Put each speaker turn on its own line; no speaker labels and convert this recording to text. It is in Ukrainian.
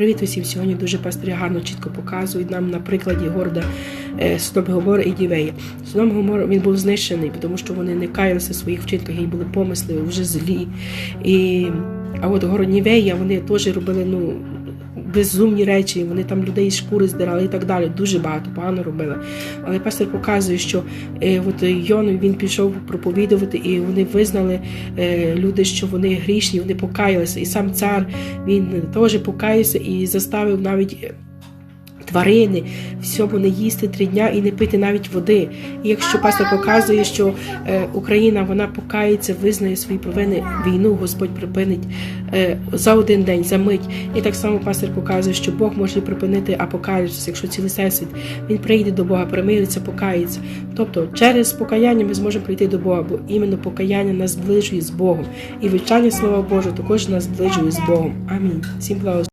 Привіт усім! Сьогодні дуже пастирі гарно чітко показують нам на прикладі города е, Содом Гомора і Дівея. Содом Гомор він був знищений, тому що вони не каялися в своїх вчинках, і були помисли вже злі. І, а от город Нівея вони теж робили ну, безумні речі, вони там людей з шкури здирали і так далі. Дуже багато погано робили. Але пастор показує, що е, от Йону він пішов проповідувати, і вони визнали е, люди, що вони грішні, вони покаялися. І сам цар він теж покаявся і заставив навіть. Тварини, всьому не їсти три дня і не пити навіть води. І якщо пастор показує, що е, Україна вона покається, визнає свої провини, війну Господь припинить е, за один день, за мить. І так само пастор показує, що Бог може припинити апокаліпсис, якщо цілий всесвіт він прийде до Бога, примириться, покається. Тобто через покаяння ми зможемо прийти до Бога, бо іменно покаяння нас зближує з Богом. І вивчання Слова Божого також нас зближує з Богом. Амінь. Всім благословення.